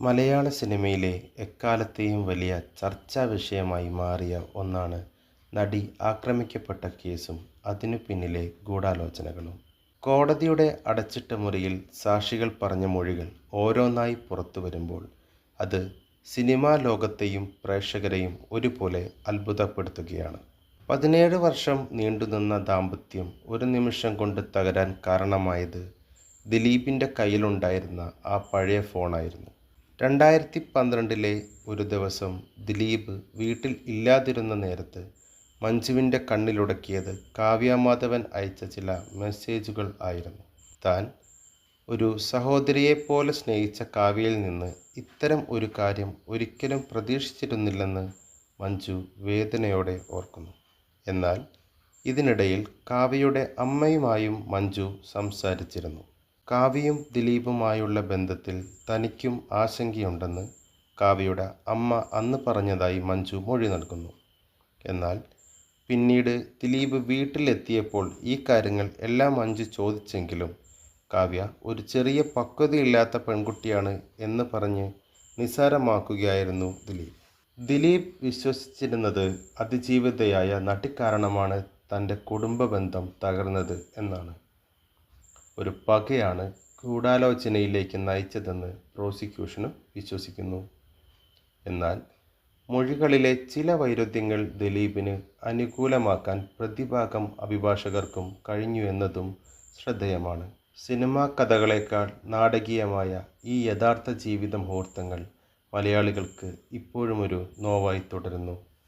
മലയാള സിനിമയിലെ എക്കാലത്തെയും വലിയ ചർച്ചാ വിഷയമായി മാറിയ ഒന്നാണ് നടി ആക്രമിക്കപ്പെട്ട കേസും അതിനു പിന്നിലെ ഗൂഢാലോചനകളും. കോടതിയുടെ അടച്ചിട്ട മുറിയിൽ സാക്ഷികൾ പറഞ്ഞ മൊഴികൾ ഓരോന്നായി പുറത്തു വരുമ്പോൾ അത് സിനിമാ ലോകത്തെയും പ്രേക്ഷകരെയും ഒരുപോലെ അത്ഭുതപ്പെടുത്തുകയാണ്. പതിനേഴ് വർഷം നീണ്ടുനിന്ന ദാമ്പത്യം ഒരു നിമിഷം കൊണ്ട് തകരാൻ കാരണമായത് ദിലീപിന്റെ കയ്യിലുണ്ടായിരുന്ന ആ പഴയ ഫോണായിരുന്നു. രണ്ടായിരത്തി പന്ത്രണ്ടിലെ ഒരു ദിവസം ദിലീപ് വീട്ടിൽ ഇല്ലാതിരുന്ന നേരത്ത് മഞ്ജുവിന്റെ കണ്ണിലുടക്കിയത് കാവ്യമാധവൻ അയച്ച ചില മെസ്സേജുകൾ ആയിരുന്നു. താൻ ഒരു സഹോദരിയെപ്പോലെ സ്നേഹിച്ച കാവ്യയിൽ നിന്ന് ഇത്തരം ഒരു കാര്യം ഒരിക്കലും പ്രതീക്ഷിച്ചിരുന്നില്ലെന്ന് മഞ്ജു വേദനയോടെ ഓർക്കുന്നു. എന്നാൽ ഇതിനിടയിൽ കാവ്യയുടെ അമ്മയുമായും മഞ്ജു സംസാരിച്ചിരുന്നു. കാവ്യയും ദിലീപുമായുള്ള ബന്ധത്തിൽ തനിക്കും ആശങ്കയുണ്ടെന്ന് കാവ്യയുടെ അമ്മ അന്ന് പറഞ്ഞതായി മഞ്ജു മൊഴി നൽകുന്നു. എന്നാൽ പിന്നീട് ദിലീപ് വീട്ടിലെത്തിയപ്പോൾ ഈ കാര്യങ്ങൾ എല്ലാം മഞ്ജു ചോദിച്ചെങ്കിലും കാവ്യ ഒരു ചെറിയ പക്വതയില്ലാത്ത പെൺകുട്ടിയാണ് എന്ന് പറഞ്ഞ് നിസ്സാരമാക്കുകയായിരുന്നു ദിലീപ്. ദിലീപ് വിശ്വസിച്ചിരുന്നത് അതിജീവിതയായ നടി കാരണമാണ് തന്റെ കുടുംബ ബന്ധം തകർന്നത് എന്നാണ്. ഒരു പകയാണ് ഗൂഢാലോചനയിലേക്ക് നയിച്ചതെന്ന് പ്രോസിക്യൂഷനും വിശ്വസിക്കുന്നു. എന്നാൽ മൊഴികളിലെ ചില വൈരുദ്ധ്യങ്ങൾ ദിലീപിന് അനുകൂലമാക്കാൻ പ്രതിഭാഗം അഭിഭാഷകർക്കും കഴിഞ്ഞു എന്നതും ശ്രദ്ധേയമാണ്. സിനിമാ കഥകളേക്കാൾ നാടകീയമായ ഈ യഥാർത്ഥ ജീവിത മുഹൂർത്തങ്ങൾ മലയാളികൾക്ക് ഇപ്പോഴും ഒരു നോവായി തുടരുന്നു.